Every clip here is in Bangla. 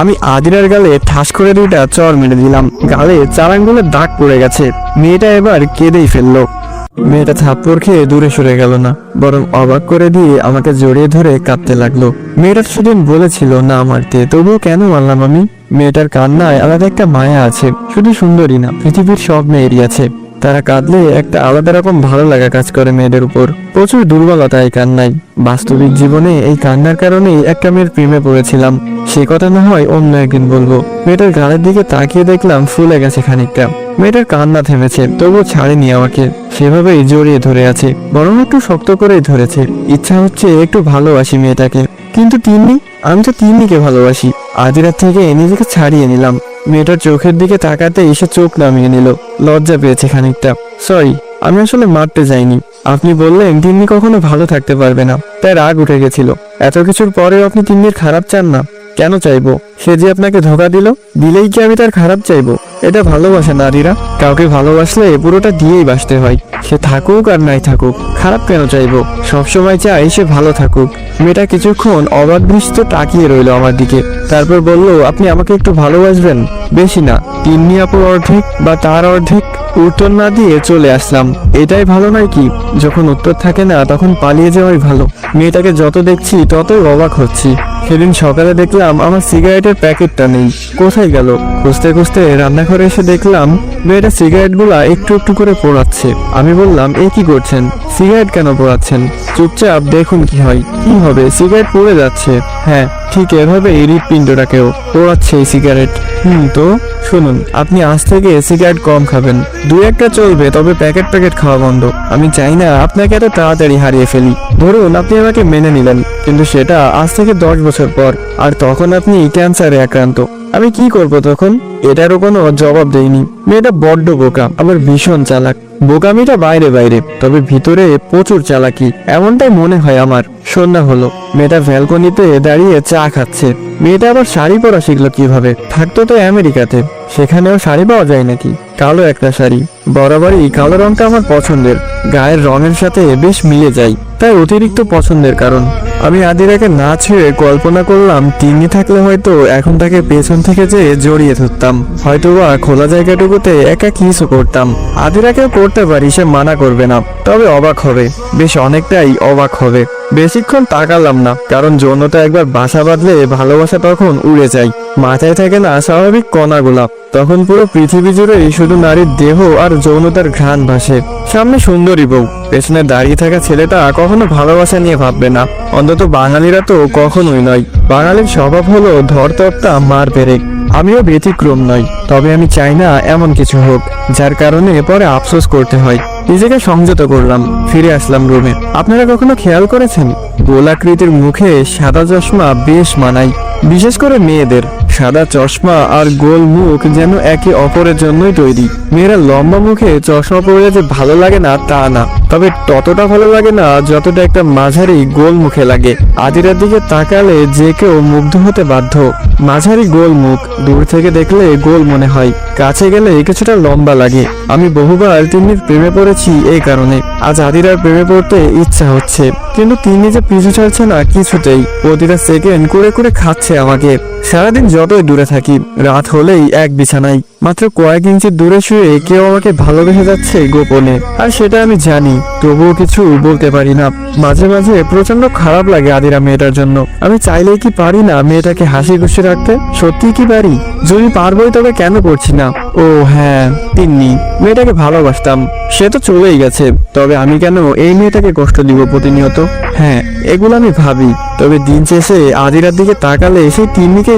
আমি আদিরার গালে ঠাস করে দুইটা চর মেরে দিলাম। গালে চারাঙ্গুলের দাগ পড়ে গেছে। মেয়েটা এবার কেঁদেই ফেলল। মেয়েটা থাপ্পড় খেয়ে দূরে সরে গেল না, বরং অবাক করে দিয়ে আমাকে জড়িয়ে ধরে কাঁদতে লাগল। মেয়েটা সেদিন বলেছিল না মারতে, তবুও কেন মারলাম আমি? মেয়েটার কান্নায় আলাদা একটা মায়া আছে, শুধু সুন্দরী না, পৃথিবীর সব মেয়েরই আছে। তারা কাঁদলে একটা আলাদা রকম ভালো লাগা কাজ করে মেয়েদের উপর। প্রচুর দুর্বলতা এই কান্নায়। বাস্তবিক জীবনে এই কান্নার কারণেই একটা মেয়ের প্রেমে পড়েছিলাম। সে কথা না হয় অন্য একদিন বলব। মেয়েটার গালের দিকে তাকিয়ে দেখলাম ফুলে গেছে খানিকটা। মেয়েটার কান্না থেমেছে, তবুও ছাড়েনি আমাকে। সেভাবেই জড়িয়ে ধরে আছে, বরং একটু শক্ত করেই ধরেছে। ইচ্ছা হচ্ছে একটু ভালোবাসি মেয়েটাকে। কিন্তু তিন্নি, আমি তো তিন্নিকে ভালোবাসি। আদিরাত থেকে নিজেকে ছাড়িয়ে নিলাম। মেয়েটার চোখের দিকে তাকাতে এসে চোখ নামিয়ে নিল। লজ্জা পেয়েছে খানিকটা। সরি আমি আসলে মারতে যাইনি। আপনি বললেন, তিন্নি কখনো ভালো থাকতে পারবে না। তাই রাগ উঠে গেছিল। এত কিছুর পরেও আপনি তিন্নির খারাপ চান না। কেন চাইব? সে যে আপনাকে ধোকা দিল, দিলেই কি আমি তার খারাপ চাইব? এটা ভালোবাসা নারীরা কাউকে ভালোবাসলে পুরোটা দিয়েই বাসতে হয়। সে থাকুক আর নাই থাকুক, খারাপ কেন চাইব? সবসময় চাই সে ভালো থাকুক। মেয়েটা কিছুক্ষণ অবাক তাকিয়ে রইল আমার দিকে। তারপর বলল, আপনি আমাকে একটু ভালোবাসবেন? বেশি না। তিন্নি আপুর অর্ধেক বা তার অর্ধেক উত্তর না দিয়ে চলে আসলাম। এটাই ভালো নয় কি? যখন উত্তর থাকে না, তখন পালিয়ে যাওয়াই ভালো। মেয়েটাকে যত দেখছি, ততই অবাক হচ্ছি। সেদিন সকালে দেখলাম আমার সিগারেটের প্যাকেটটা নেই। কোথায় গেল? খুঁজতে খুঁজতে রান্নাঘরে এসে দেখলাম মেয়েটা সিগারেটগুলা একটু একটু করে পোড়াচ্ছে। আমি বললাম, এ কি করছেন? সিগারেট কেন পোড়াচ্ছেন? চুপচাপ দেখুন কি হয়। কি হবে? সিগারেট পড়ে যাচ্ছে। হ্যাঁ ঠিক এভাবে এই হৃৎপিণ্ডটাকেও পোড়াচ্ছে এই সিগারেট। হুম, তো? শুনুন, আপনি আজ থেকে সিগারেট কম খাবেন। দু একটা চলবে, তবে প্যাকেট প্যাকেট খাওয়া বন্ধ। আমি চাই না আপনাকে এত তাড়াতাড়ি হারিয়ে ফেলি। ধরুন, আপনি আমাকে মেনে নিলেন, কিন্তু সেটা আজ থেকে দশ বছর পর, আর তখন আপনি ক্যান্সারে আক্রান্ত। আমি কি করব তখন? এটারও কোনো জবাব দেইনি। মেয়েটা বড্ড বোকা, আবার ভীষণ চালাক। বোকামিটা বাইরে বাইরে, তবে ভিতরে প্রচুর চালাকি, এমনটাই মনে হয় আমার। সন্ধ্যা হলো, মেয়েটা ভ্যালকনিতে দাঁড়িয়ে চা খাচ্ছে। মেয়েটা আবার শাড়ি পরা শিখলো কীভাবে? থাকতো তো আমেরিকাতে, সেখানেও শাড়ি পাওয়া যায় নাকি? কালো একটা শাড়ি, বরাবরই কালো রংটা আমার পছন্দের, গায়ের রঙের সাথে বেশ মিলে যায়, তাই অতিরিক্ত পছন্দের কারণ। আমি আদিরাকে না ছেড়ে কল্পনা করলাম তিনি থাকলে হয়তো এখন তাকে পেছন থেকে যে জড়িয়ে ধরতাম, হয়তোবা খোলা জায়গাটুকুতে একা কিছু করতাম। আদিরাকেও করতে পারি, সে মানা করবে না। তবে অবাক হবে। বেশ, অনেকটাই অবাক হবে। বেশিক্ষণ তাকালাম না, কারণ যৌনতা একবার বাসা বাঁধলে ভালোবাসা তখন উড়ে যায়। মাথায় থাকে না স্বাভাবিক কণাগুলা। তখন পুরো পৃথিবী জুড়েই শুধু নারীর দেহ আর যৌনতার ঘ্রাণ ভাসে। সামনে সুন্দরী বউ। পেছনে দাঁড়িয়ে থাকা ছেলেটা কখনো ভালোবাসা নিয়ে ভাববে না। অন্তত বাঙালিরা তো কখনোই নয়। বাঙালির স্বভাব হলো ধরতপ্তা মার পেরেক। আমিও ব্যতিক্রম নই, তবে আমি চাই না এমন কিছু হোক, যার কারণে পরে আফসোস করতে হয়। নিজেকে সংযত করলাম, ফিরে আসলাম রুমে। আপনারা কখনো খেয়াল করেছেন? গোলাকৃতির মুখে সাদা চশমা বেশ মানায়, বিশেষ করে মেয়েদের। সাদা চশমা আর গোল মুখ যেন একে অপরের জন্যই তৈরি। মেয়েরা লম্বা মুখে চশমা পরলে যে ভালো লাগে না, তা না। তবে ততটা ভালো লাগে না যতটা একটা মাঝারি গোল মুখে লাগে। আদিরার দিকে তাকালে যে কেউ মুগ্ধ হতে বাধ্য। মাঝারি গোল মুখ, দূর থেকে দেখলে গোল মনে হয়। কাছে গেলে কিছুটা লম্বা লাগে। আমি বহুবার তিন্নির প্রেমে পড়েছি এই কারণে। আজ আদিরার প্রেমে পড়তে ইচ্ছা হচ্ছে। কিন্তু তিনি যে পিছু ছাড়ছে না কিছুতেই। প্রতিটা সেকেন্ড করে করে খাচ্ছে আমাকে। সারাদিন যতই দূরে থাকি, রাত হলেই এক বিছানায়। মাত্র কয়েক ইঞ্চি দূরে শুয়ে কেউ আমাকে ভালোবেসে যাচ্ছে গোপনে। আর সেটা আমি জানি, তবুও কিছু বলতে পারি না। মাঝে মাঝে প্রচণ্ড খারাপ লাগে আদিরা মেয়েটার জন্য। আমি চাইলেই কি পারি না মেয়েটাকে হাসি খুশি রাখতে? সত্যি কি পারি? যদি পারবোই তবে কেন করছি না? ও হ্যাঁ তিন্নি, মেয়েটাকে ভালোবাসতাম। সে তো চলেই গেছে। তবে আমি কেন এই মেয়েটাকে কষ্ট দিব প্রতিনিয়ত? হ্যাঁ এগুলো আমি ভাবি। তবে দিন শেষে আদিরার দিকে তাকালে সেই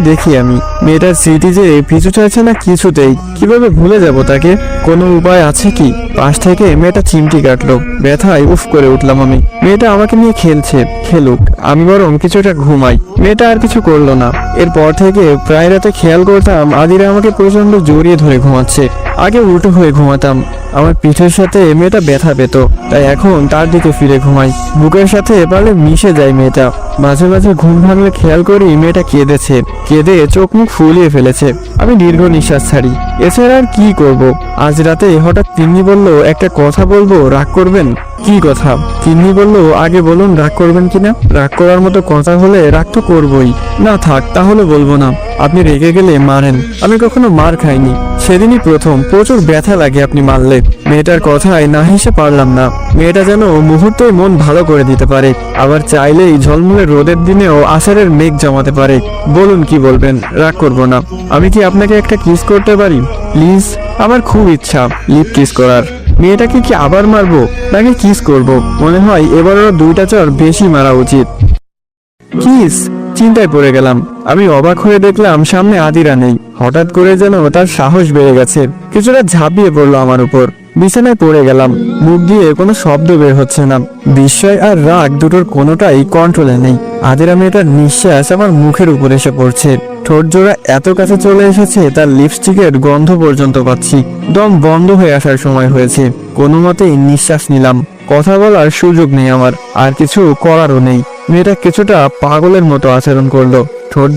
তিন্নিকেই দেখি আমি। মেয়েটার স্মৃতি যে পিছু চাইছে না কিছুতেই। কীভাবে ভুলে যাব তাকে? কোনো উপায় আছে কি? পাশ থেকে মেয়েটা চিমটি কাটলো। ব্যথায় উফ করে উঠলাম আমি। মেয়েটা আমাকে নিয়ে খেলছে, খেলুক। আমি বরং কিছুটা ঘুমাই। মেয়েটা আর কিছু করল না। এরপর থেকে প্রায় রাতে খেয়াল করতাম আদিরা আমাকে প্রচণ্ড জড়িয়ে ধরে ঘুমাচ্ছে। আগে উল্টো হয়ে ঘুমাতাম। আমার পিঠের সাথে মেয়েটা ব্যথা পেত, তাই এখন তার দিকে ফিরে ঘুমাই। বুকের সাথে পারলে মিশে যায় মেয়েটা। মাঝে মাঝে ঘুম ভাঙলে খেয়াল করি মেয়েটা কেঁদেছে। কেঁদে চোখ মুখ ফুলিয়ে ফেলেছে। আমি দীর্ঘ নিঃশ্বাস ছাড়ি। এছাড়া আর কি করব? আজ রাতে হঠাৎ তিন্নি বলল, একটা কথা বলব, রাগ করবেন? কি কথা? তিন্নি বলল, আগে বলুন, রাগ করবেন কিনা রাগ করার মতো কথা হলে রাগ তো করবই। না থাক, তাহলে বলব না। আপনি রেগে গেলে মারেন। আমি কখনো মার খাইনি। সেদিনই প্রথম, প্রচুর ব্যথা লাগে আপনি মারলে। মেয়েটার কথায় না হেসে পারলাম না। মেয়েটা যেন মুহূর্তে মন ভালো করে দিতে পারে। আবার চাইলেই ঝলমলে রোদের দিনেও আষাঢ়ের মেঘ জমাতে পারে। বলুন কি বলবেন? রাগ করব না। আমি কি আপনাকে একটা কিস করতে পারি? প্লিজ। আমার খুব ইচ্ছা লিপ কিস করার। মেয়েটাকে কি আবার মারবো? নাকি কিস করব? মনে হয় এবার ওরা দুইটা চর বেশি মারা উচিত। কিস চিন্তায় পড়ে গেলাম। আমি অবাক হয়ে দেখলাম সামনে আদিরা নেই। হঠাৎ করে যেন তার সাহস বেড়ে গেছে। কিছুটা ঝাঁপিয়ে পড়ল আমার উপর। বিছানায় পড়ে গেলাম। মুখ দিয়ে কোনো শব্দ বের হচ্ছে না। বিস্ময় আর রাগ দুটোর কোনোটাই কন্ট্রোলে নেই। আদিরা মেয়েটার নিঃশ্বাস আমার মুখের উপর এসে পড়ছে। ঠোঁট জোড়া এত কাছে চলে এসেছে, তার লিপস্টিকের গন্ধ পর্যন্ত পাচ্ছি। দম বন্ধ হয়ে আসার সময় হয়েছে। কোনো মতেই নিঃশ্বাস নিলাম। কথা বলার সুযোগ নেই আমার। আর কিছু করারও নেই। মেয়েটা কিছুটা পাগলের মতো আচরণ করল। ঠোঁট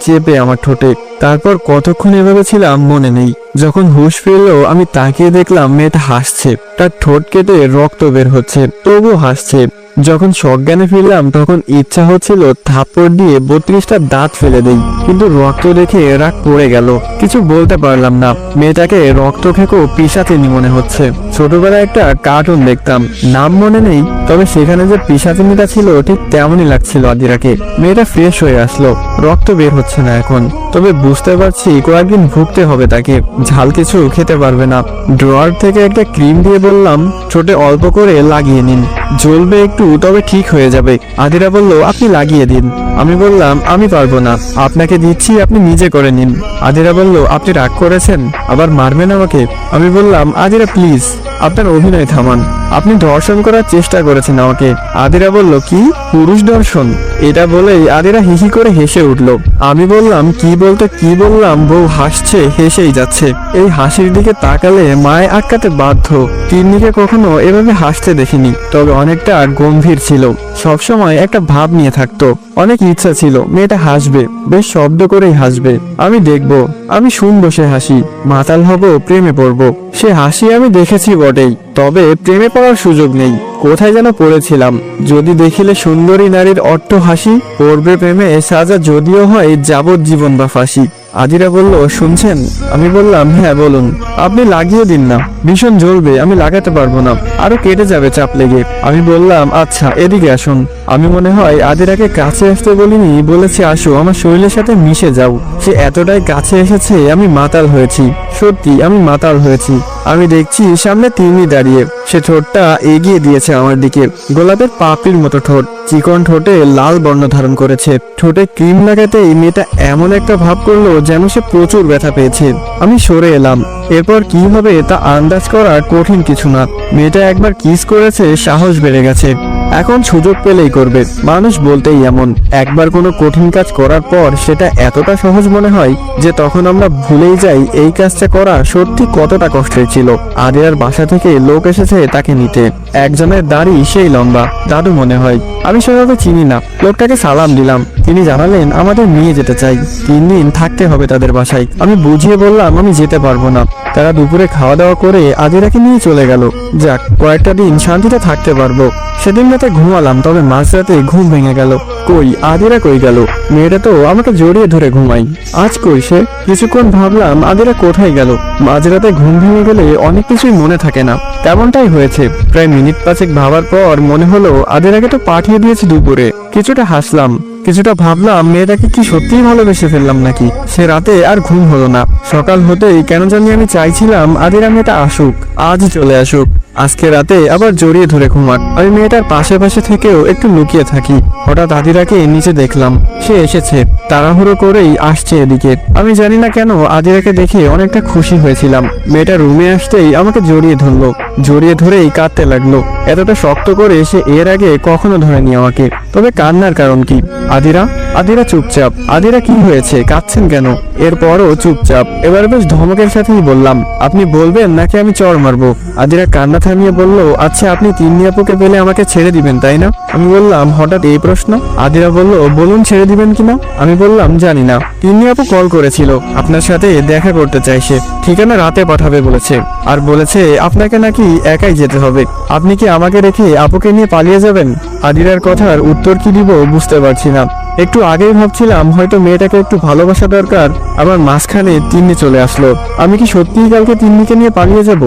চেপে আমার ঠোঁটে। তারপর কতক্ষণ এভাবে ছিলাম মনে নেই। যখন হুশ ফিরলো, আমি তাকিয়ে দেখলাম মেয়েটা হাসছে। তার ঠোঁট কেটে রক্ত বের হচ্ছে তবু হাসছে। যখন সজ্ঞানে ফিরলাম, তখন ইচ্ছা হচ্ছিল থাপ্পড় দিয়ে বত্রিশটা দাঁত ফেলে দিই। কিন্তু রক্ত দেখে রাগ পড়ে গেল। কিছু বলতে পারলাম না। মেয়েটাকে রক্ত খেকো পিসাচিনি মনে হচ্ছে। ছোটবেলায় একটা কার্টুন দেখতাম। নাম মনে নেই, তবে সেখানে যে পিসাচিনিটা ছিল, ঠিক তেমনই লাগছিল আদিরাকে। মেয়েটা ফ্রেশ হয়ে আসলো। রক্ত বের হচ্ছে না এখন। তবে বুঝতে পারছি কয়েকদিন ভুগতে হবে তাকে। ঝাল কিছু খেতে পারবে না। ড্রয়ার থেকে একটা ক্রিম দিয়ে বললাম, ছোটে অল্প করে লাগিয়ে নিন। জ্বলবে একটু, তবে ঠিক হয়ে যাবে। আদিরা বলল, আপনি লাগিয়ে দিন। আমি বললাম, আমি পারব না। আপনাকে দিচ্ছি, আপনি নিজে করে নিন। আদিরা বলল, আপনি রাগ করেছেন? আবার মারবেন আমাকে? আমি বললাম, আদিরা প্লিজ আপনার অভিনয় থামান। আপনি ধর্ষণ করার চেষ্টা করেছেন আমাকে। আদিরা বলল, কি? পুরুষ দর্শন এটা বলেই আদিরা হিহি করে হেসে উঠল। আমি বললাম, কি বলতে কি বললাম? বউ হাসছে, হেসেই যাচ্ছে। এই হাসির দিকে তাকালে মায়ে আটকাতে বাধ্য। তিন্নিকে কখনো এভাবে হাসতে দেখিনি, তবে অনেকটা গম্ভীর ছিল। সবসময় একটা ভাব নিয়ে থাকতো। অনেক ইচ্ছা ছিল, মেয়েটা হাসবে, বেশ শব্দ করেই হাসবে। আমি দেখব, আমি শুনব সে হাসি। মাতাল হব, প্রেমে পড়ব। সে হাসি আমি দেখেছি বটেই। তবে প্রেমে পড়ার সুযোগ নেই। কোথায় যেন পড়েছিলাম। যদি দেখিলে সুন্দরী নারীর অট্ট হাসি পড়বে প্রেমে সাজা যদিও হয় যাবজ্জীবন বা ফাঁসি। আদিরা বলল, শুনছেন? আমি বললাম হ্যাঁ বলুন। আপনি লাগিয়ে দিন না, ভীষণ জ্বলবে, আমি লাগাতে পারব না, আরও কেটে যাবে চাপ লেগে। আমি বললাম আচ্ছা এদিকে আসুন। আমি মনে হয় আদিরাকে কাছে আসতে বলিনি, বলেছি, আসো, আমার শরীরের সাথে মিশে যাও। সে এতটাই কাছে এসেছে, আমি মাতাল হয়েছি। সত্যি, আমি মাতাল হয়েছি। আমি দেখছি, সামনে তিনি দাঁড়িয়ে সে ঠোঁটটা এগিয়ে দিয়েছে আমার দিকে। গোলাপের পাপড়ির মতো ঠোঁট। চিকন ঠোঁটে লাল বর্ণ ধারণ করেছে। ঠোঁটে ক্রিম লাগাতেই মেয়েটা এমন একটা ভাব করল যেন সে প্রচুর ব্যথা পেয়েছে। আমি সরে এলাম। এরপর কি হবে তা আন্দাজ করা কঠিন কিছু না। মেয়েটা একবার কিস করেছে, সাহস বেড়ে গেছে। এখন সুযোগ পেলেই করবে। মানুষ বলতেই এমন। একবার কোনো কঠিন কাজ করার পর সেটা এতটা সহজ মনে হয় যে তখন আমরা ভুলেই যাই এই কাজটা করা সত্যি কতটা কষ্টের ছিল। আদিরার বাসা থেকে লোক এসেছে তাকে নিতে। একজনের দাড়ি সেই লম্বা। দাদু মনে হয়, আমি সেভাবে চিনি না। লোকটাকে সালাম দিলাম। তিনি জানালেন, আমাদের নিয়ে যেতে চাই। তিন দিন থাকতে হবে তাদের বাসায়। আমি বুঝিয়ে বললাম, আমি যেতে পারব না। তারা দুপুরে খাওয়া দাওয়া করে আদিরাকে নিয়ে চলে গেল। যাক, কয়েকটা দিন শান্তিতে থাকতে পারব। সেদিন রাতে ঘুমালাম, তবে মাঝরাতে ঘুম ভেঙে গেল। কই, আদিরা কই গেল? মেয়েটা তো আমাকে জড়িয়ে ধরে ঘুমাই। আজ কই সে? কিছুক্ষণ ভাবলাম, আদিরা কোথায় গেল? মাঝরাতে ঘুম ভেঙে গেলে অনেক কিছুই মনে থাকে না। তেমনটাই হয়েছে। প্রায় মিনিট পাঁচেক ভাবার পর মনে হলো, আদিরাকে তো পাঠিয়ে দিয়েছি দুপুরে। কিছুটা হাসলাম। কিছুটা ভাবলাম মেয়েটাকে কি সত্যিই ভালোবেসে ফেললাম নাকি? সে রাতে আর ঘুম হলো না। সকাল হতেই কেন জানি আমি চাইছিলাম আদিরা মেয়েটা আসুক, আজ চলে আসুক। আজকে রাতে আবার জড়িয়ে ধরে ঘুমাক। আমি মেয়েটার পাশে পাশে থেকেও একটু লুকিয়ে থাকি। হঠাৎ আদিরাকে নিচে দেখলাম। সে এসেছে। তাড়াহুড়ো করেই আসছে এদিকে। আমি জানি না কেন আদিরাকে দেখে অনেকটা খুশি হয়েছিলাম। মেয়েটা রুমে আসতেই আমাকে জড়িয়ে ধরলো। জড়িয়ে ধরেই কাঁদতে লাগল। এতটা শক্ত করে সে এর আগে কখনো ধরেনি আমাকে। তবে কান্নার কারণ কি? আদিরা আদিরা চুপচাপ, আদিরা কি হয়েছে? কাঁদছেন কেন? এরপরও চুপচাপ। এবার বেশ ধমকের সাথেই বললাম, আপনি বলবেন নাকি আমি চর মারবো? আদিরা কান্না থামিয়ে বলল আচ্ছা আপনি তিন্নি আপুকে পেলে আমাকে ছেড়ে দিবেন, তাই না? আমি বললাম, হঠাৎ এই প্রশ্ন? আদিরা বলল, বলুন ছেড়ে দিবেন কিনা? আমি বললাম, জানি না। তিন্নি আপু কল করেছিল, আপনার সাথে দেখা করতে চাইছে ঠিকানা রাতে পাঠাবে বলেছে। আর বলেছে, আপনাকে নাকি একাই যেতে হবে। আপনি কি আমাকে রেখে আপুকে নিয়ে পালিয়ে যাবেন? আদিরার কথার উত্তর কি দিব বুঝতে পারছি না। একটু আগেই ভাবছিলাম হয়তো মেয়েটাকে একটু ভালোবাসা দরকার আমার মাঝখানে তিন্নি চলে আসলো। আমি কি সত্যিই কালকে তিন্নিকে নিয়ে পালিয়ে যাব?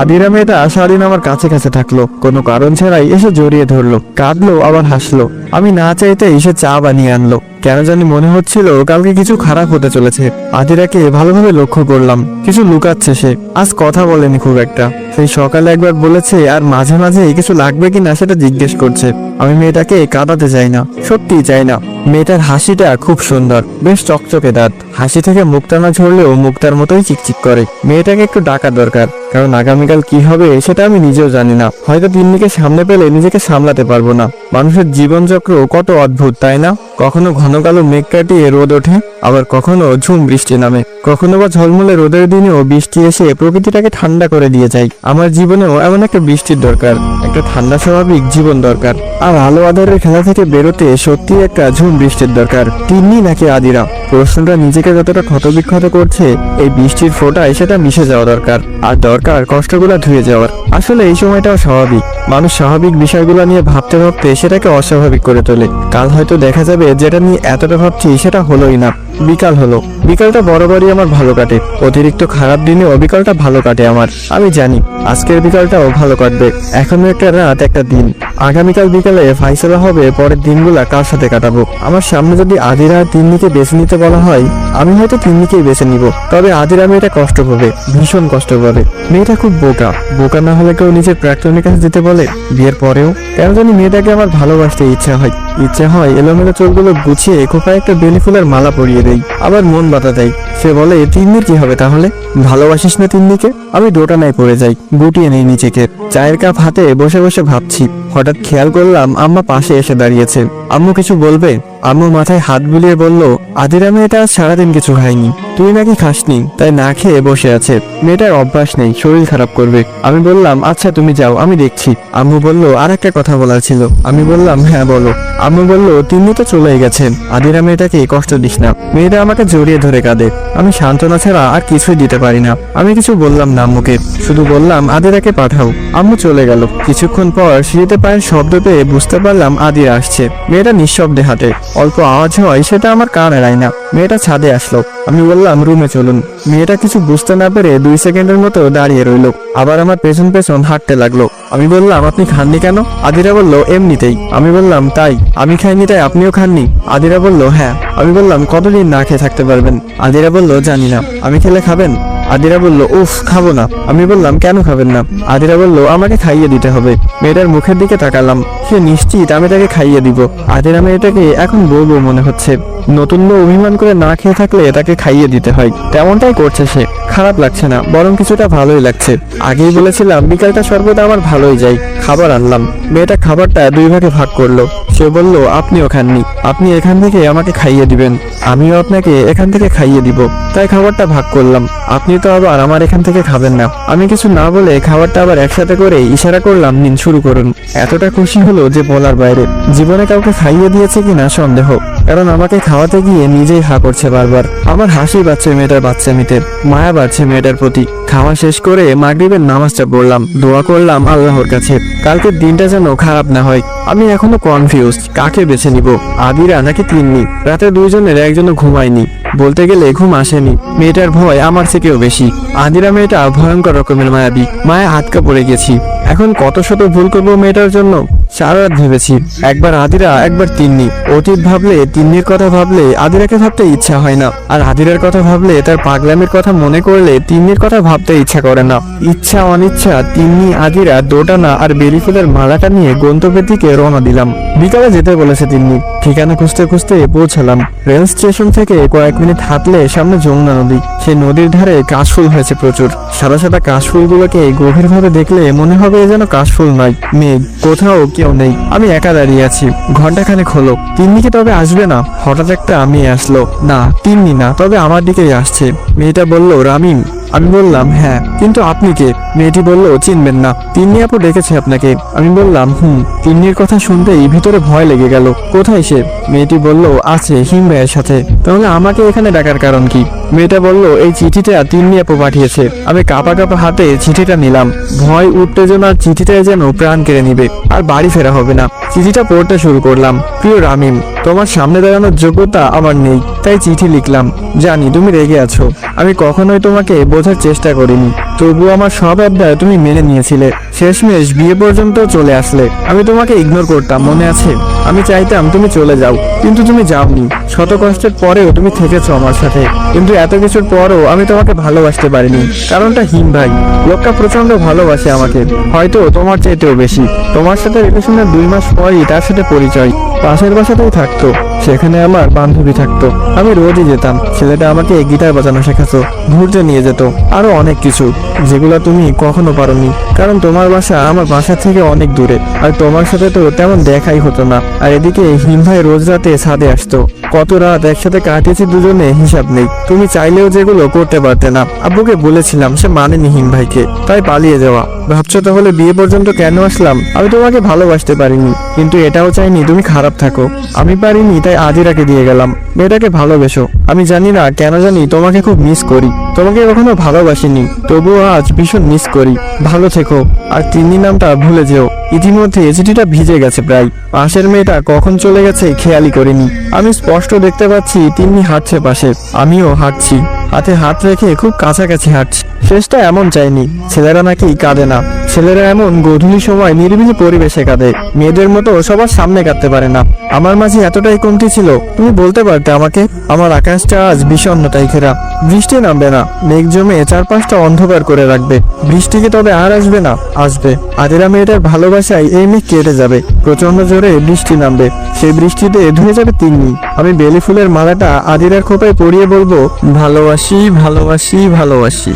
আদিরা মেয়েটা সারাদিন আমার কাছে কাছে থাকল, কোনো কারণ ছাড়াই এসে জড়িয়ে ধরলো, কাঁদলো, আবার হাসলো। আমি না চাইতে এসে চা বানিয়ে আনলো। কেন জানি মনে হচ্ছিল কালকে কিছু খারাপ হতে চলেছে। আদিরাকে ভালোভাবে লক্ষ্য করলাম, কিছু লুকাচ্ছে সে। আজ কথা বলেনি খুব একটা। সেই সকালে একবার বলেছে, আর মাঝে মাঝে কিছু লাগবে কিনা সেটা জিজ্ঞেস করছে। আমি মেয়েটাকে কাঁদাতে চাই না, সত্যিই চাই না। মেয়েটার হাসিটা খুব সুন্দর, বেশ চকচকে দাঁত। হাসি থেকে মুক্তা না ঝরলেও মুক্তার মতোই চিকচিক করে। মেয়েটাকে একটু ডাকা দরকার, কারণ আগামীকাল কি হবে সেটা আমি নিজেও জানি না। হয়তো তিন্নিকে সামনে পেলে নিজেকে সামলাতে পারব না। মানুষের জীবনচক্র কত অদ্ভুত, তাই না? কখনো ঘন কালো মেঘ কাটিয়ে রোদ ওঠে, আবার কখনো ঝুম বৃষ্টি নামে। কখনো বা ঝলমলে রোদের দিনেও বৃষ্টি এসে প্রকৃতিটাকে ঠান্ডা করে দিয়ে যায়। আমার জীবনেও এমন একটা বৃষ্টির দরকার, একটা ঠান্ডা স্বাভাবিক জীবন দরকার। আর আলো আধারের খেলা থেকে বেরোতে সত্যি একটা ঝুম বৃষ্টির দরকার। তিনি নাকি আদিরা? প্রশ্নটা নিজেকে যতটা ক্ষতবিক্ষত করছে, এই বৃষ্টির ফোঁটায় সেটা মিশে যাওয়া দরকার। আর দরকার কষ্টগুলো ধুয়ে যাওয়ার। আসলে এই সময়টাও স্বাভাবিক। মানুষ স্বাভাবিক বিষয়গুলো নিয়ে ভাবতে ভাবতে সেটাকে অস্বাভাবিক করে তোলে। কাল হয়তো দেখা যাবে যেটা নিয়ে এতটা ভাবছি সেটা হলোই না। বিকাল হলো। বিকালটা বরাবরই আমার ভালো কাটে। অতিরিক্ত খারাপ দিনেও বিকালটা ভালো কাটে আমার। আমি জানি, আজকের বিকালটাও ভালো কাটবে। এখনও একটা রাত, একটা দিন। আগামীকাল বিকালে ফাইসলা হবে, পরের দিনগুলা কার সাথে কাটাবো? আমার সামনে যদি আদিরা আর তিন্নিকে বেছে নিতে বলা হয়, আমি হয়তো তিন্নিকেই বেছে নিব, তবে আদিরা মেয়েটা কষ্ট পাবে, ভীষণ কষ্ট পাবে। মেয়েটা খুব বোকা বোকা না হলে কেউ নিজের প্রাক্তনের কাছে যেতে বলে? বিয়ের পরেও? কেন জানি মেয়েটাকে আমার ভালোবাসতে ইচ্ছা হয়। ইচ্ছা হয় এলোমেলো চোখগুলো গুছিয়ে খোপায় একটা বেলি ফুলের মালা পরিয়ে দেই, আবার মন বাতা দেয় সে বলে তিন্নির কি হবে তাহলে? ভালোবাসিস না তিন্নিকে? আমি দোটানায় পড়ে যাই, গুটিয়ে নেই নিজেকে। চায়ের কাপ হাতে বসে বসে ভাবছি, হঠাৎ খেয়াল করলাম আম্মা পাশে এসে দাঁড়িয়েছে। আম্মু কিছু বলবে? আম্মু মাথায় হাত বুলিয়ে বলল আদিরা মেয়েটা সারাদিন কিছু খায়নি। তুই নাকি খাসনি, তাই না খেয়ে বসে আছে। মেয়েটার অভ্যাস নেই, শরীর খারাপ করবে। আমি বললাম আচ্ছা তুমি যাও, আমি দেখছি। আম্মু বলল আর একটা কথা বলার ছিল। আমি বললাম হ্যাঁ বলো। আম্মু বলল তিনি তো চলেই গেছেন। আদিরা মেয়েটাকে কষ্ট দিস না। মেয়েটা আমাকে জড়িয়ে ধরে কাঁদে। আমি সান্ত্বনা ছাড়া আর কিছুই দিতে পারি না। আমি কিছু বললাম না আম্মুকে। শুধু বললাম, আদিরাকে পাঠাও। আম্মু চলে গেল। কিছুক্ষণ পর সিঁড়িতে পায়ের শব্দ পেয়ে বুঝতে পারলাম, আদিরা আসছে। মেয়েটা নিঃশব্দে হাঁটে। অল্প আওয়াজ হয় সেটা আমার কান এড়ায় না। মেয়েটা ছাদে আসলো। আমি বললাম, রুমে চলুন। মেয়েটা কিছু বুঝতে না পেরে দুই সেকেন্ডের মতো দাঁড়িয়ে রইল। আবার আমার পেছন পেছন হাঁটতে লাগল। আমি বললাম, আপনি খাননি কেন? আদিরা বলল, এমনিতেই। আমি বললাম, তাই। আমি খাইনি তাই আপনিও খাননি? আদিরা বলল হ্যাঁ। আমি বললাম, কতদিন না খেয়ে থাকতে পারবেন? আদিরা বলল, জানি না। আমি খেলে খাবেন? আদিরা বলল, উফ, খাব না। আমি বললাম, কেন খাবেন না? আদিরা বলল, আমাকে খাইয়ে দিতে হবে। মেয়েটার মুখের দিকে তাকালাম। সে নিশ্চিত আমি তাকে খাইয়ে দিব। আদিরা মেয়েটাকে এখন বলব মনে হচ্ছে। নতুন বউ অভিমান করে না খেয়ে থাকলে তাকে খাইয়ে দিতে হয়। তেমনটাই করছে সে। খারাপ লাগছে না, বরং কিছুটা ভালোই লাগছে। আগেই বলেছিলাম, বিকালটা সর্বদা আমার ভালোই যাই খাবার আনলাম। মেয়েটা খাবারটা দুই ভাগে ভাগ করল। সে বলল, আপনিও খাননি। আপনি এখান থেকে আমাকে খাইয়ে দিবেন। আমিও আপনাকে এখান থেকে খাইয়ে দিব। তাই খাবারটা ভাগ করলাম। আপনি তো আবার আমার এখান থেকে খাবেন না। আমি কিছু না বলে খাবারটা আবার একসাথে করে ইশারা করলাম, নিন, শুরু করুন। এতটা খুশি হলো যে বলার বাইরে। জীবনে কাউকে খাইয়ে দিয়েছে কিনা সন্দেহ। কারণ আমাকে খাওয়াতে গিয়ে নিজেই হা করছে বারবার। আমার হাসি পাচ্ছে মেয়েটার বাচ্চামিতে মায়া বাড়ছে মেয়েটার প্রতি। খাওয়া শেষ করে মাগরিবের নামাজটা পড়লাম, দোয়া করলাম আল্লাহর কাছে। কালকের দিনটা যেন খারাপ না হয়। আমি এখনও কনফিউজ কাকে বেছে নিব? আদিরা নাকি তিন্নি? রাতে দুইজনের একজনও ঘুমায়নি। বলতে গেলে ঘুম আসেনি। মেয়েটার ভয় আমার থেকেও বেশি। আদিরা মেয়েটা ভয়ঙ্কর রকমের মায়াবী। মায়া আটকা পড়ে গেছি। এখন কত শত ভুল করব মেয়েটার জন্য? সারা রাত ভেবেছি, একবার আদিরা, একবার তিন্নি। অতীত ভাবলে, তিন্নির কথা ভাবলে, আদিরাকে ভাবতে ইচ্ছা হয় না। আর আদিরার কথা ভাবলে, তার পাগলামির কথা মনে করলে, তিন্নির কথা ভাবতে ইচ্ছা করে না। ইচ্ছা, অনিচ্ছা, তিন্নি, আদিরা, দোটানা আর বেরি ফুলের মালাটা নিয়ে গন্তব্যের দিকে রওনা দিলাম। বিকালে যেতে বলেছে তিন্নি। ঠিকানা খুঁজতে খুঁজতে পৌঁছালাম। রেল স্টেশন থেকে কয়েক মিনিট হাঁটলে সামনে যমুনা নদী। সেই নদীর ধারে কাশফুল হয়েছে প্রচুর। সাদা সাদা কাশফুলগুলোকে গভীরভাবে দেখলে মনে হবে যেন কাশফুল নয়, মেঘ। কোথাও কেউ নেই। আমি একা দাঁড়িয়ে আছি। ঘণ্টা খানেক হলো। তিন্নি কি তবে আসবে না? হঠাৎ একটা আমি আসলো। না, তিন্নি না, তবে আমার দিকেই আসছে। মেয়েটা বলল রামিম আমি বললাম হ্যাঁ। কিন্তু আপনি কে? মেয়েটি বলল, চিনবেন না। তিন্নি আপু ডেকেছে আপনাকে। আমি বললাম, হুম। তিন্নির কথা শুনতেই ভিতরে ভয় লেগে গেল। কোথায় সে? মেয়েটি বলল, আছে হিম সাথে। তাহলে আমাকে এখানে ডাকার কারণ কি? মেয়েটা বলল, এই চিঠিটা তিন্নি আপু পাঠিয়েছে। আমি কাপা কাপা হাতে চিঠিটা নিলাম। ভয়, উত্তেজনার চিঠিটাই যেন প্রাণ কেড়ে নিবে। আর বাড়ি ফেরা হবে না। চিঠিটা পড়তে শুরু করলাম। প্রিয় রামিম, তোমার সামনে দাঁড়ানোর যোগ্যতা আমার নেই, তাই চিঠি লিখলাম। জানি তুমি রেগে আছো। আমি কখনোই তোমাকে বোঝার চেষ্টা করিনি। তবুও আমার সব আবদার তুমি মেনে নিয়েছিলে। শেষমেশ বিয়ে পর্যন্ত চলে আসলে। আমি তোমাকে ইগনোর করতাম, মনে আছে? আমি চাইতাম তুমি চলে যাও, কিন্তু তুমি যাওনি। শত কষ্টের পরেও তুমি থেকেছো আমার সাথে। কিন্তু এত কিছুর পরও আমি তোমাকে ভালোবাসতে পারিনি। কারণটা হিম ভাই লোকটা প্রচণ্ড ভালোবাসে আমাকে। হয়তো তোমার চাইতেও বেশি। তোমার সাথে রিলেশনের দুই মাস পরই তার সাথে পরিচয়। পাশের বাসাতেই থাকতো। সেখানে আমার বান্ধবী থাকতো। আমি রোজই যেতাম। ছেলেটা আমাকে গিটার বাজানো শেখাতো, ঘুরতে নিয়ে যেত, আরও অনেক কিছু, যেগুলো তুমি কখনো পারোনি। কারণ তোমার বাসা আমার বাসা থেকে অনেক দূরে, আর তোমার সাথে তো তেমন দেখাই হতো না। আর এদিকে হিম ভাই রোজ রাতে ছাদে আসতো। কত রাত একসাথে কাটিয়েছি দুজনে, হিসাব নেই। তুমি চাইলেও যেগুলো করতে পারতে না। আব্বুকে বলেছিলাম, সে মানেনি হিম ভাইকে, তাই পালিয়ে যাওয়া। ভাবছ তাহলে বিয়ে পর্যন্ত কেন আসলাম? আমি তোমাকে ভালোবাসতে পারিনি, কিন্তু এটাও চাইনি তুমি খারাপ থাকো। আমি পারিনি তাই আদিরাকে দিয়ে গেলাম। মেয়েটাকে ভালোবেসো। আমি জানি না, কেন জানি তোমাকে খুব মিস করি। তোমাকে কখনো ভালোবাসিনি, তবুও আজ ভীষণ মিস করি। ভালো থেকো, আর তিনি নামটা ভুলে যেও। ইতিমধ্যে চিঠিটা ভিজে গেছে প্রায়। পাশের মেয়েটা কখন চলে গেছে খেয়ালই করিনি। আমি স্পষ্ট দেখতে পাচ্ছি তিন্নি হাঁটছে পাশে। আমিও হাঁটছি। হাতে হাত রেখে খুব কাছাকাছি হাঁটছি। শেষটা এমন চাইনি ছেলেরা নাকি কাঁদে না। ছেলেরা এমন গধূলি সময় নিরিবিলি পরিবেশে কাঁদে। মেয়েদের মতো সবার সামনে কাঁদতে পারে না। আমার মাঝে এতটাই কমতি ছিল, তুমি বলতে পারতে আমাকে, আমার আকাশটা আজ বিষণ্ণতায় ঘেরা। বৃষ্টি নামবে না। মেঘ জমে চারপাশটা অন্ধকার করে রাখবে। বৃষ্টি কি তবে আর আসবে না। আসবে। আদিরা মেয়েটার ভালোবাসায় এই মেঘ কেটে যাবে। প্রচণ্ড জোরে বৃষ্টি নামবে। সেই বৃষ্টিতে ধুয়ে যাবে তিন্নি। আমি বেলি ফুলের মালাটা আদিরার খোপায় পরিয়ে বলব, ভালোবাসি ভালোবাসি ভালোবাসি।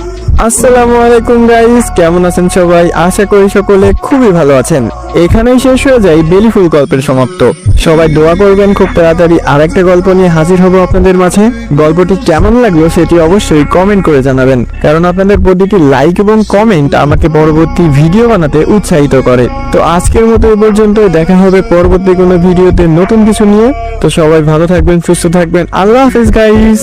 আসসালামু আলাইকুম গাইস কেমন আছেন সবাই? আশা করি সকলে খুবই ভালো আছেন। এখানেই শেষ হয়ে যায় বেলি ফুল গল্পের সমাপ্ত। সবাই দোয়া করবেন, খুব তাড়াতাড়ি আরেকটা গল্প নিয়ে হাজির হব আপনাদের মাঝে। গল্পটি কেমন লাগল সেটি অবশ্যই কমেন্ট করে জানাবেন, কারণ আপনাদের প্রতিটি লাইক এবং কমেন্ট আমাকে পরবর্তী ভিডিও বানাতে উৎসাহিত করে। তো আজকের মতো এই পর্যন্তই, দেখা হবে পরবর্তী কোনো ভিডিওতে নতুন কিছু নিয়ে। তো সবাই ভালো থাকবেন, সুস্থ থাকবেন। আল্লাহ হাফিজ গাইস